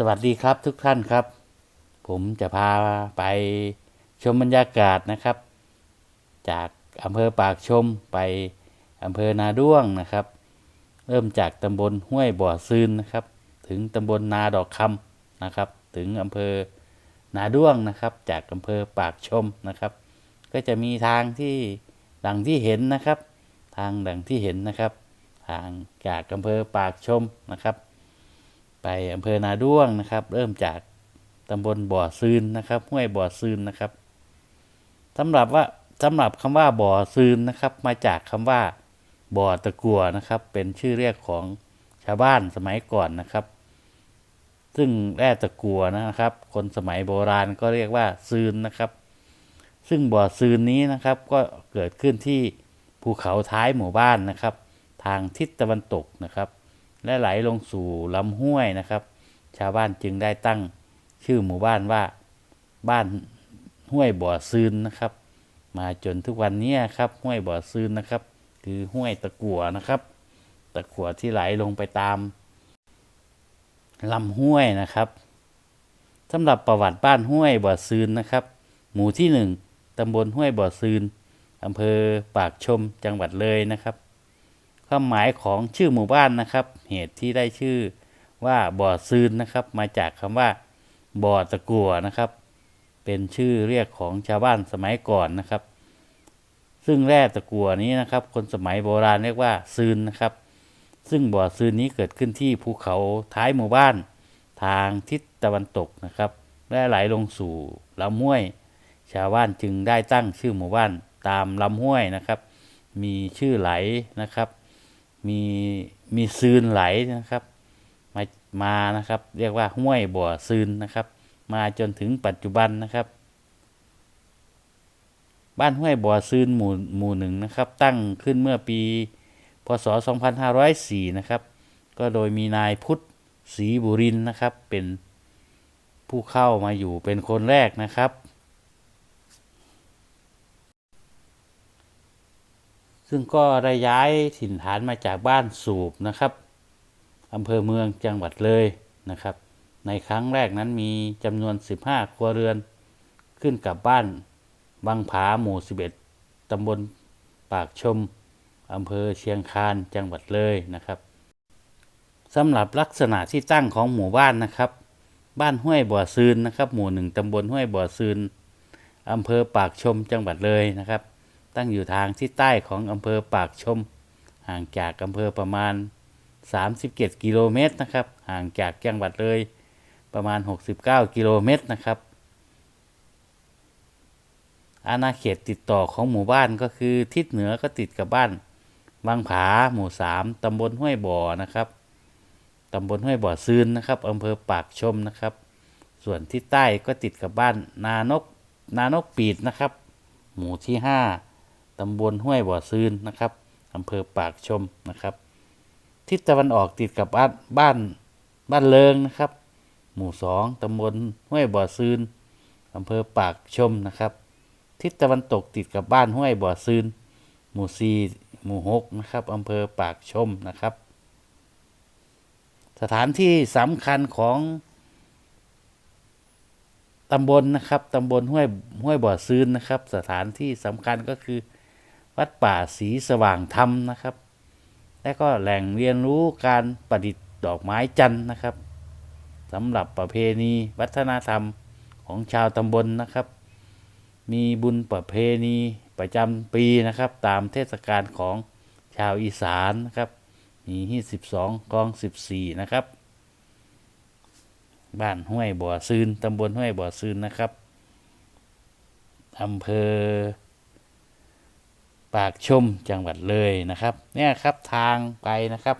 สวัสดีครับทุกท่านครับ ผมจะพาไปชมบรรยากาศนะครับ จากอำเภอปากชมไปอำเภอนาด้วงนะครับ เริ่มจากตำบลห้วยบ่อซืนนะครับ ถึงตำบลนาดอกคำนะครับ ถึงอำเภอนาด้วงนะครับ จากอำเภอปากชมนะครับ ก็จะมีทางที่ดังที่เห็นนะครับ ทางดังที่เห็นนะครับ ทางจากอำเภอปากชมนะครับ ไปอำเภอนาด้วงนะครับ เริ่มจากตำบลบ่อซืนนะครับห้วยบ่อซืนนะครับสำหรับว่าสำหรับคำว่าบ่อซืนนะครับ มาจากคำว่าบ่อตะกัวนะครับ เป็นชื่อเรียกของชาวบ้านสมัยก่อนนะครับ ซึ่งแร่ตะกัวนะครับ คนสมัยโบราณก็เรียกว่าซืนนะครับ ซึ่งบ่อซืนนี้นะครับ ก็เกิดขึ้นที่ภูเขาท้ายหมู่บ้านนะครับ ทางทิศตะวันตกนะครับ และไหลลงสู่ลำห้วยนะครับ ชาวบ้านจึงได้ตั้งชื่อหมู่บ้านว่าบ้านห้วยบ่อซืนนะครับ มาจนทุกวันนี้ครับห้วยบ่อซืนนะครับ คือห้วยตะกัวนะครับ ตะกัวที่ไหลลงไปตามลำห้วยนะครับสำหรับประวัติบ้านห้วยบ่อซืนนะครับ หมู่ที่หนึ่งตำบลห้วยบ่อซืนอำเภอปากชมจังหวัดเลยนะครับ ความหมายของชื่อหมู่บ้านนะครับ เหตุที่ได้ชื่อว่าบ่อซืนนะครับ มาจากคำว่าบ่อตะกัวนะครับ เป็นชื่อเรียกของชาวบ้านสมัยก่อนนะครับ ซึ่งแร่ตะกัวนี้นะครับ คนสมัยโบราณเรียกว่าซืนนะครับ ซึ่งบ่อซืนนี้เกิดขึ้นที่ภูเขาท้ายหมู่บ้าน ทางทิศตะวันตกนะครับ และไหลลงสู่ลำห้วย ชาวบ้านจึงได้ตั้งชื่อหมู่บ้านตามลำห้วยนะครับ มีชื่อไหลนะครับ มีมีซืนไหลนะครับ มามานะครับ เรียกว่าห้วยบ่อซืนนะครับ มาจนถึงปัจจุบันนะครับ บ้านห้วยบ่อซืนหมู่หมู่หนึ่งนะครับ ตั้งขึ้นเมื่อปี พศ 2504 นะครับ ก็โดยมีนายพุทธศรีบุรินนะครับเป็นผู้เข้ามาอยู่เป็นคนแรกนะครับ ซึ่งก็ได้ย้ายถิ่นฐานมาจากบ้านสูบนะครับอำเภอเมืองจังหวัดเลยนะครับ ในครั้งแรกนั้นมีจำนวน 15 ครัวเรือน ขึ้นกับบ้านบางผาหมู่ 11ตำบลปากชมอำเภอเชียงคานจังหวัดเลยนะครับสำหรับลักษณะที่ตั้งของหมู่บ้านนะครับ บ้านห้วยบ่อซืนนะครับ หมู่หนึ่งตำบลห้วยบ่อซืนอำเภอปากชมจังหวัดเลยนะครับ ตั้งอยู่ทางที่ใต้ของอำเภอปากชม ห่างจากอำเภอประมาณ 37 กิโลเมตรนะครับ ห่างจากจังหวัดเลยประมาณ 69 กิโลเมตรนะครับอาณาเขตติดต่อของหมู่บ้านก็คือทิศเหนือก็ติดกับบ้านวังผาหมู่ 3 ตำบลห้วยบ่อนะครับ ตำบลห้วยบ่อซืนนะครับอำเภอปากชมนะครับ ส่วนทิศใต้ก็ติดกับบ้านนานกนานกปีดนะครับ หมู่ที่ 5 ตำบลห้วยบ่อซืนนะครับอำเภอปากชมนะครับ ทิศตะวันออกติดกับบ้านบ้านบ้านเลิงนะครับ หมู่สองตำบลห้วยบ่อซืนอำเภอปากชมนะครับ ทิศตะวันตกติดกับบ้านห้วยบ่อซืนหมู่สี่หมู่หกนะครับอำเภอปากชมนะครับ สถานที่สำคัญของตำบลนะครับตำบลห้วยห้วยบ่อซืนนะครับ สถานที่สำคัญก็คือ วัดป่าศรีสว่างธรรมนะครับ และก็แหล่งเรียนรู้การประดิษฐ์ดอกไม้จันทร์นะครับสำหรับประเพณีวัฒนธรรมของชาวตำบลนะครับ มีบุญประเพณีประจำปีนะครับ ตามเทศกาลของชาวอีสานนะครับมีที่12กอง 14 นะครับ บ้านห้วยบ่อซืนตำบลห้วยบ่อซืนนะครับอำเภอ ปากชมจังหวัดเลยนะครับ เนี่ยครับทางไปนะครับ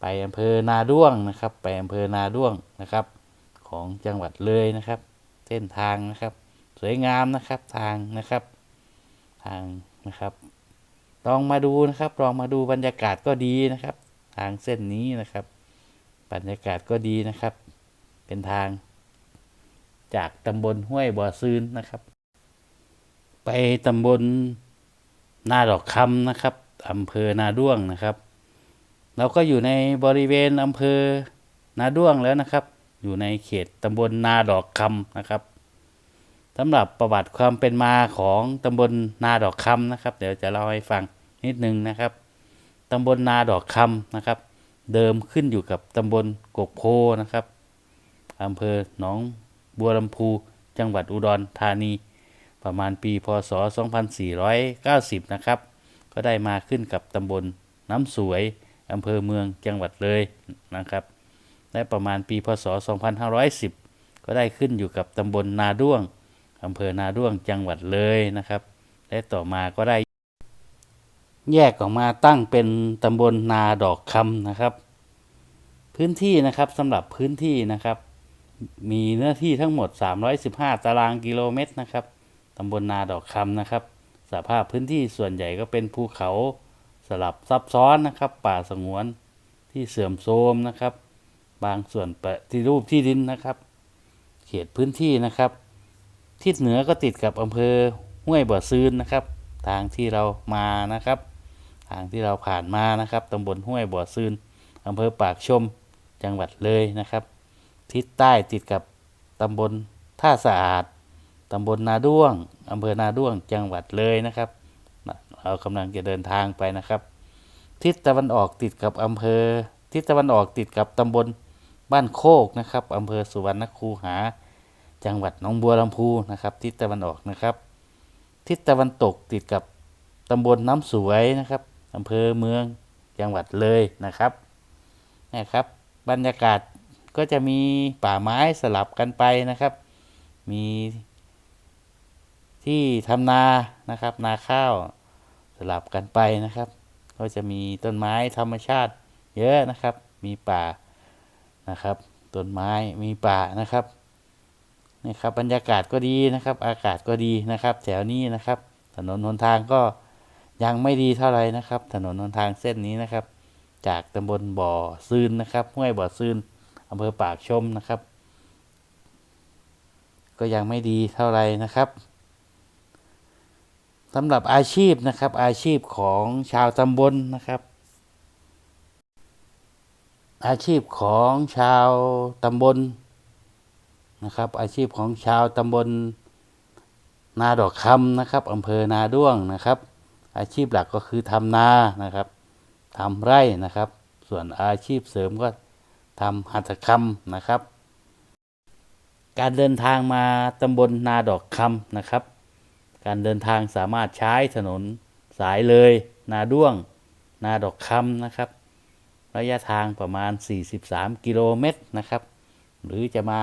ไปอำเภอนาด้วงนะครับ ไปอำเภอนาด้วงนะครับ ของจังหวัดเลยนะครับ เส้นทางนะครับ สวยงามนะครับทางนะครับ ทางนะครับ ลองมาดูนะครับ ลองมาดูบรรยากาศก็ดีนะครับ ทางเส้นนี้นะครับ บรรยากาศก็ดีนะครับ เป็นทาง จากตำบลห้วยบ่อซืนนะครับ ไปตำบล นาดอกคำนะครับอำเภอนาด้วงนะครับ เราก็อยู่ในบริเวณอำเภอนาด้วงแล้วนะครับ อยู่ในเขตตำบลนาดอกคำนะครับสำหรับประวัติความเป็นมาของตำบลนาดอกคำนะครับ เดี๋ยวจะเล่าให้ฟังนิดนึงนะครับตำบลนาดอกคำนะครับ เดิมขึ้นอยู่กับตำบลกกโพนะครับอำเภอหนองบัวลำพู จังหวัดอุดรธานี ประมาณปีพศ 2490 นะครับ ก็ได้มาขึ้นกับตำบลน้ำสวยอำเภอเมืองจังหวัดเลยนะครับ และประมาณปีพศ 2510 ก็ได้ขึ้นอยู่กับตำบลนาด้วงอำเภอนาด้วงจังหวัดเลยนะครับ และต่อมาก็ได้ แยกออกมาตั้งเป็นตำบลนาดอกคำนะครับ พื้นที่นะครับสำหรับพื้นที่นะครับ มีเนื้อที่ทั้งหมด 315 ตารางกิโลเมตรนะครับ ตำบลนาดอกคำนะครับ สภาพพื้นที่ส่วนใหญ่ก็เป็นภูเขาสลับซับซ้อนนะครับ ป่าสงวนที่เสื่อมโทรมนะครับ บางส่วนปฏิรูปที่ดินนะครับ เขตพื้นที่นะครับ ทิศเหนือก็ติดกับอำเภอห้วยบ่อซืนนะครับ ทางที่เรามานะครับ ทางที่เราผ่านมานะครับตำบลห้วยบ่อซืนอำเภอปากชมจังหวัดเลยนะครับ ทิศใต้ติดกับตำบลท่าสะอาด ตำบลนาด้วงอำเภอนาด้วงจังหวัดเลยนะครับ เรากำลังจะเดินทางไปนะครับ ทิศตะวันออกติดกับอำเภอ ทิศตะวันออกติดกับตำบลบ้านโคกนะครับอำเภอสุวรรณคูหา จังหวัดหนองบัวลำพูนะครับ ทิศตะวันออกนะครับ ทิศตะวันตกติดกับตำบลน้ำสวยนะครับอำเภอเมืองจังหวัดเลยนะครับนะครับ บรรยากาศก็จะมีป่าไม้สลับกันไปนะครับ มี ที่ทำนานะครับ นาข้าวสลับกันไปนะครับ ก็จะมีต้นไม้ธรรมชาติ เยอะนะครับ มีป่านะครับต้นไม้มีป่านะครับนี่ครับบรรยากาศก็ดีนะครับ อากาศก็ดีนะครับ แถวนี้นะครับ ถนนหนทางก็ยังไม่ดีเท่าไหร่นะครับ ถนนหนทางเส้นนี้นะครับ จากตำบลบ่อซืนนะครับห้วยบ่อซืนอำเภอปากชมนะครับ ก็ยังไม่ดีเท่าไหร่นะครับ สำหรับอาชีพนะครับ อาชีพของชาวตำบลนะครับ อาชีพของชาวตำบลนะครับ อาชีพของชาวตำบลนาดอกคำนะครับอำเภอนาด้วงนะครับ อาชีพหลักก็คือทำนานะครับทำไร่นะครับ ส่วนอาชีพเสริมก็ทำหัตถกรรมนะครับ การเดินทางมาตำบลนาดอกคำนะครับ การเดินทางสามารถใช้ถนนสายเลย นาด้วง นาดอกคำนะครับ ระยะทางประมาณ 43 กิโลเมตรนะครับ หรือจะมา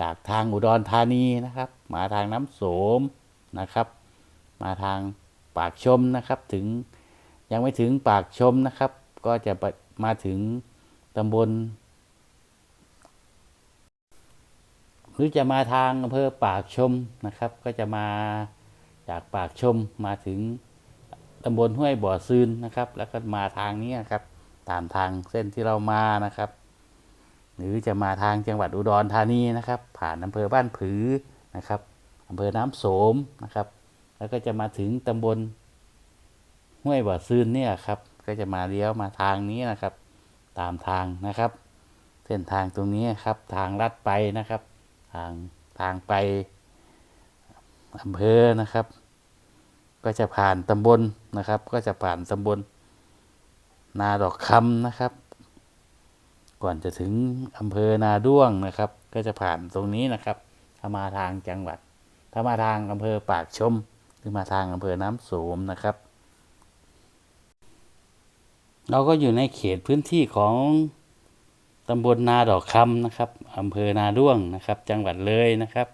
จากทางอุดรธานีนะครับ มาทางน้ำโสมนะครับ มาทางปากชมนะครับถึงยังไม่ถึงปากชมนะครับ ก็จะมาถึงตำบล หรือจะมาทางอำเภอปากชมนะครับ ก็จะมาจากปากชมมาถึงตำบลห้วยบ่อซืนนะครับ แล้วก็มาทางนี้นะครับ ตามทางเส้นที่เรามานะครับ หรือจะมาทางจังหวัดอุดรธานีนะครับ ผ่านอำเภอบ้านผือนะครับอำเภอน้ำโสมนะครับ แล้วก็จะมาถึงตำบลห้วยบ่อซืนเนี่ยครับ ก็จะมาเลี้ยวมาทางนี้นะครับ ตามทางนะครับ เส้นทางตรงนี้ครับทางลัดไปนะครับ ทางทางไปอำเภอนะครับ ก็จะผ่านตำบลนะครับ ก็จะผ่านตำบล นาดอกคำนะครับ ก่อนจะถึงอำเภอนาด้วงนะครับ ก็จะผ่านตรงนี้นะครับถ้ามาทางจังหวัด ถ้ามาทางอำเภอปากชม หรือมาทางอำเภอน้ำโสมนะครับ เราก็อยู่ในเขตพื้นที่ของ ตำบลนาดอกคำนะครับอำเภอนาด้วงนะครับ จังหวัดเลยนะครับ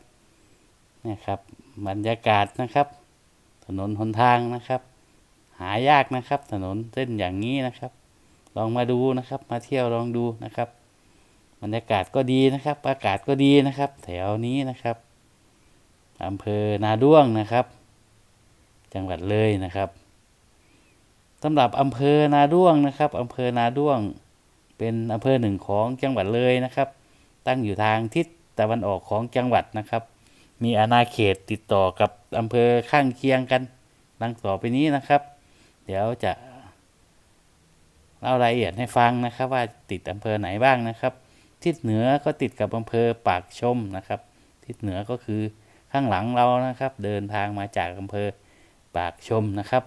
นะครับบรรยากาศนะครับ ถนนหนทางนะครับ หายากนะครับ ถนนเส้นอย่างนี้นะครับ ลองมาดูนะครับ มาเที่ยวลองดูนะครับ บรรยากาศก็ดีนะครับ อากาศก็ดีนะครับ แถวนี้นะครับอำเภอนาด้วงนะครับ จังหวัดเลยนะครับสำหรับอำเภอนาด้วงนะครับอำเภอนาด้วง เป็นอำเภอหนึ่งของจังหวัดเลยนะครับ ตั้งอยู่ทางทิศตะวันออกของจังหวัดนะครับ มีอาณาเขตติดต่อกับอำเภอข้างเคียงกันดังต่อไปนี้นะครับ เดี๋ยวจะเล่ารายละเอียดให้ฟังนะครับว่าติดอำเภอไหนบ้างนะครับ ทิศเหนือก็ติดกับอำเภอปากชมนะครับ ทิศเหนือก็คือข้างหลังเรานะครับ เดินทางมาจากอำเภอปากชมนะครับ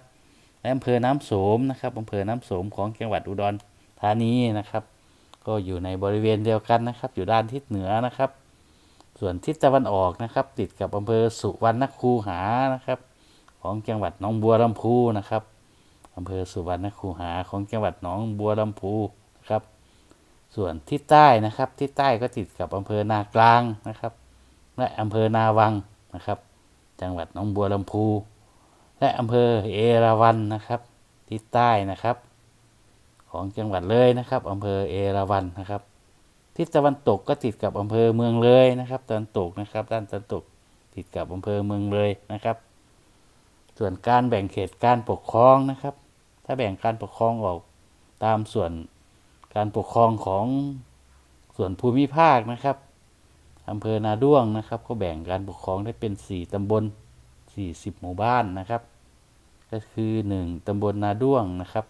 และอำเภอน้ำโสมนะครับอำเภอน้ำโสมของจังหวัดอุดร ธานีนะครับ ก็อยู่ในบริเวณเดียวกันนะครับ อยู่ด้านทิศเหนือนะครับ ส่วนทิศตะวันออกนะครับ ติดกับอำเภอสุวรรณคูหานะครับ ของจังหวัดหนองบัวลำพูนะครับอำเภอสุวรรณคูหาของจังหวัดหนองบัวลำพูนะครับ ส่วนทิศใต้นะครับทิศใต้ก็ติดกับอำเภอนากลางนะครับ และอำเภอนาวังนะครับ จังหวัดหนองบัวลำพู และอำเภอเอราวัณนะครับ ทิศใต้นะครับ ของจังหวัดเลยนะครับอำเภอเอราวัณนะครับ ทิศตะวันตกก็ติดกับอำเภอเมืองเลยนะครับตะวันตกนะครับ ด้านตะวันตกติดกับอำเภอเมืองเลยนะครับ ส่วนการแบ่งเขตการปกครองนะครับ ถ้าแบ่งการปกครองออกตามส่วนการปกครองของส่วนภูมิภาคนะครับอำเภอนาด้วงนะครับ ก็แบ่งการปกครองได้เป็น 4 ตำบล 40 หมู่บ้านนะครับ ก็คือ 1 ตำบลนาด้วงนะครับ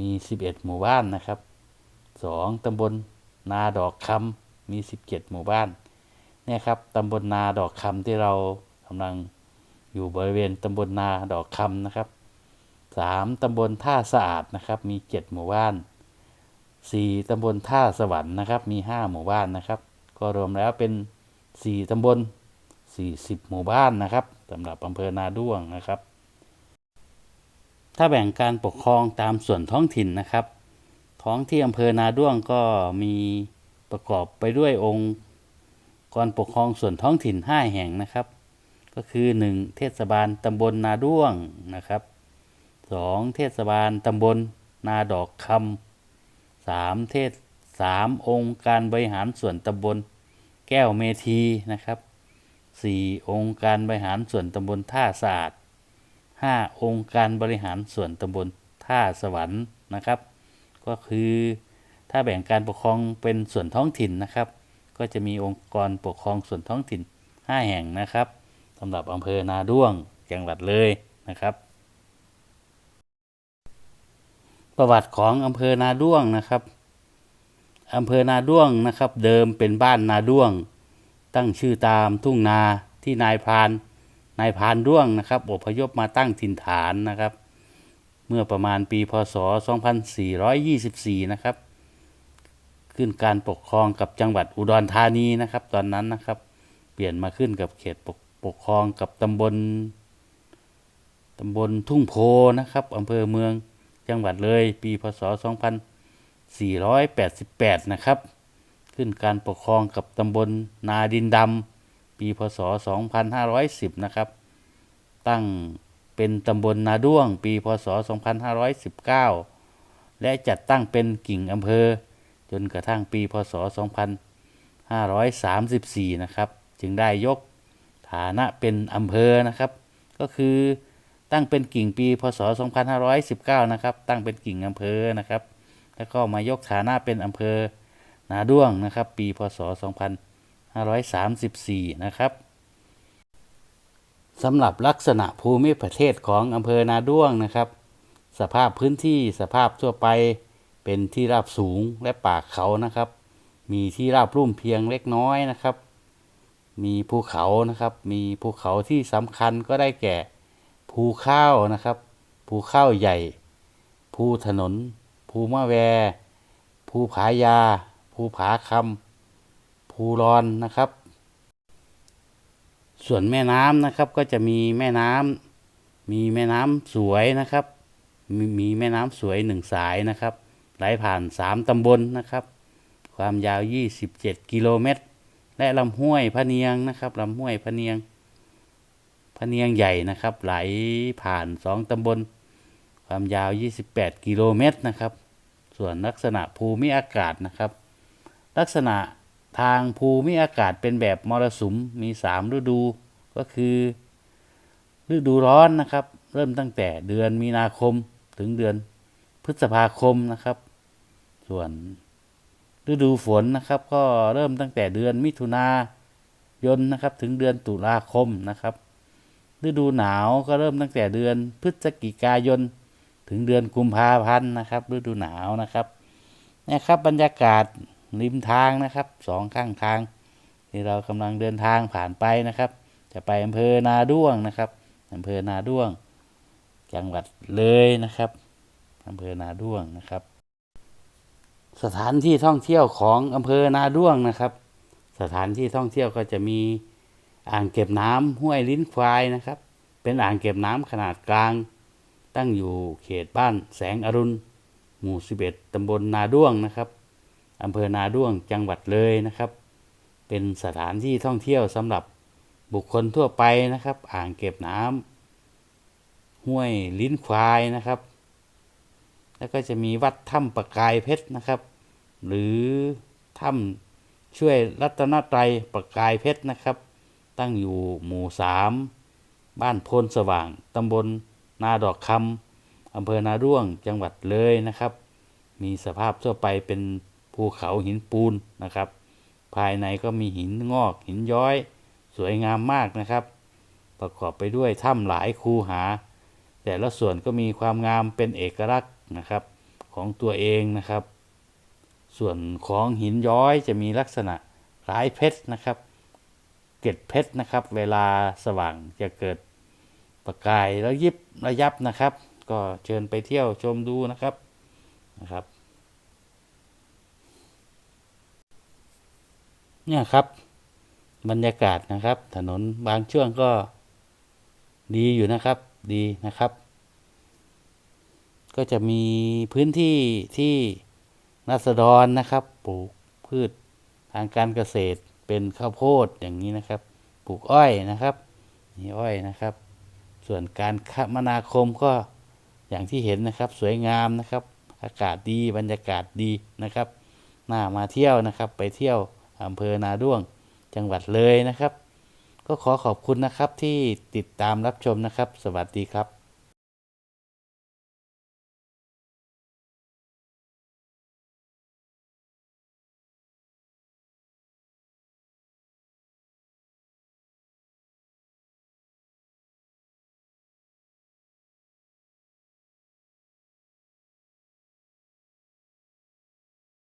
มี 11 หมู่บ้านนะครับ 2 ตำบลนาดอกคำมี 17 หมู่บ้านเนี่ยครับตำบลนาดอกคำที่เรากำลังอยู่บริเวณตำบลนาดอกคำนะครับ 3 ตำบลท่าสะอาดนะครับมี 7 หมู่บ้าน 4 ตำบลท่าสวรรค์นะครับมี 5 หมู่บ้านนะครับ ก็รวมแล้วเป็น 4 ตำบล 40 หมู่บ้านนะครับสำหรับอำเภอนาด้วงนะครับ ถ้าแบ่งการปกครองตามส่วนท้องถิ่นนะครับ ท้องที่อำเภอนาด้วงก็มีประกอบไปด้วยองค์กรปกครองส่วนท้องถิ่น 5 แห่งนะครับ ก็คือ 1 เทศบาลตำบลนาด้วงนะครับ 2 เทศบาลตำบลนาดอกคำ 3 เทศ 3 องค์การบริหารส่วนตำบลแก้วเมทีนะครับ 4 องค์การบริหารส่วนตำบลท่าสะอาด 5 องค์การบริหารส่วนตำบลท่าสวรรค์นะครับ ก็คือถ้าแบ่งการปกครองเป็นส่วนท้องถิ่นนะครับ ก็จะมีองค์กรปกครองส่วนท้องถิ่น 5 แห่งนะครับสำหรับอำเภอนาด้วงจังหวัดเลยนะครับ ประวัติของอำเภอนาด้วงนะครับอำเภอนาด้วงนะครับ เดิมเป็นบ้านนาด้วง ตั้งชื่อตามทุ่งนาที่นายพราน นายพานด้วงนะครับอพยพมาตั้งถิ่นฐานนะครับ เมื่อประมาณปีพศ 2424 นะครับ ขึ้นการปกครองกับจังหวัดอุดรธานีนะครับ ตอนนั้นนะครับ เปลี่ยนมาขึ้นกับเขตปกปกครองกับตำบลตำบลทุ่งโพนะครับอำเภอเมืองจังหวัดเลย ปีพศ 2488 นะครับ ขึ้นการปกครองกับตำบลนาดินดำ ปีพศ 2510 นะครับ ตั้งเป็นตำบลนาด้วง ปีพศ 2519 และจัดตั้งเป็นกิ่งอำเภอ จนกระทั่งปีพศ 2534 นะครับ จึงได้ยกฐานะเป็นอำเภอนะครับ ก็คือตั้งเป็นกิ่งปีพศ 2519 นะครับ ตั้งเป็นกิ่งอำเภอนะครับ แล้วก็มายกฐานะเป็นอำเภอนาด้วงนะครับ ปีพศ 2534 นะครับสำหรับลักษณะภูมิประเทศของอำเภอนาด้วงนะครับ สภาพพื้นที่สภาพทั่วไปเป็นที่ราบสูงและป่าเขานะครับ มีที่ราบรุ่มเพียงเล็กน้อยนะครับ มีภูเขานะครับ มีภูเขาที่สำคัญก็ได้แก่ ภูข้าวนะครับ ภูข้าวใหญ่ ภูถนน ภูมะแว ภูผายา ภูผาคำ ภูรอนนะครับ ส่วนแม่น้ำนะครับก็จะมีแม่น้ำมีแม่น้ำสวยนะครับมีมีแม่น้ำสวยหนึ่งสายนะครับ ไหลผ่านสามตำบลนะครับ ความยาว 27 กิโลเมตร และลำห้วยพะเนียงนะครับลำห้วยพะเนียงพะเนียงใหญ่นะครับ ไหลผ่านสองตำบล ความยาว 28 กิโลเมตรนะครับ ส่วนลักษณะภูมิอากาศนะครับ ลักษณะ ทางภูมิอากาศเป็นแบบมรสุมมีสามฤดูก็คือ ฤดูร้อนนะครับ เริ่มตั้งแต่เดือนมีนาคมถึงเดือนพฤษภาคมนะครับ ส่วนฤดูฝนนะครับ ก็เริ่มตั้งแต่เดือนมิถุนายนนะครับ ถึงเดือนตุลาคมนะครับ ฤดูหนาวก็เริ่มตั้งแต่เดือนพฤศจิกายน ถึงเดือนกุมภาพันธ์นะครับ ฤดูหนาวนะครับนะครับบรรยากาศ ริมทางนะครับสองข้างทาง ที่เรากำลังเดินทางผ่านไปนะครับ จะไปอำเภอนาด้วงนะครับอำเภอนาด้วง จังหวัดเลยนะครับอำเภอนาด้วงนะครับ สถานที่ท่องเที่ยวของอำเภอนาด้วงนะครับ สถานที่ท่องเที่ยวก็จะมีอ่างเก็บน้ำห้วยลิ้นควายนะครับ เป็นอ่างเก็บน้ำขนาดกลาง ตั้งอยู่เขตบ้านแสงอรุณ หมู่ 11ตำบลนาด้วงนะครับ อำเภอนาด้วงจังหวัดเลยนะครับ เป็นสถานที่ท่องเที่ยวสำหรับบุคคลทั่วไปนะครับ อ่างเก็บน้ำห้วยลิ้นควายนะครับ แล้วก็จะมีวัดถ้ำประกายเพชรนะครับ หรือถ้ำช่วยรัตนตรัยประกายเพชรนะครับ ตั้งอยู่หมู่สามบ้านโพนสว่างตำบลนาดอกคำอำเภอนาด้วงจังหวัดเลยนะครับ มีสภาพทั่วไปเป็น ภูเขาหินปูนนะครับ ภายในก็มีหินงอกหินย้อย สวยงามมากนะครับ ประกอบไปด้วยถ้ำหลายคูหา แต่ละส่วนก็มีความงามเป็นเอกลักษณ์นะครับของตัวเองนะครับ ส่วนของหินย้อยจะมีลักษณะคล้ายเพชรนะครับเกล็ดเพชรนะครับ เวลาสว่างจะเกิดประกายแล้วยิบระยับนะครับ ก็เชิญไปเที่ยวชมดูนะครับนะครับ เนี่ยครับ บรรยากาศนะครับ ถนนบางช่วงก็ดีอยู่นะครับดีนะครับ ก็จะมีพื้นที่ที่นัสดรนะครับ ปลูกพืชทางการเกษตรเป็นข้าวโพดอย่างนี้นะครับ ปลูกอ้อยนะครับนี่อ้อยนะครับ ส่วนการคมนาคมก็อย่างที่เห็นนะครับ สวยงามนะครับ อากาศดีบรรยากาศดีนะครับน่ามาเที่ยวนะครับ ไปเที่ยว อำเภอนาด้วงจังหวัดเลยนะครับ ก็ขอขอบคุณนะครับที่ติดตามรับชมนะครับ สวัสดีครับ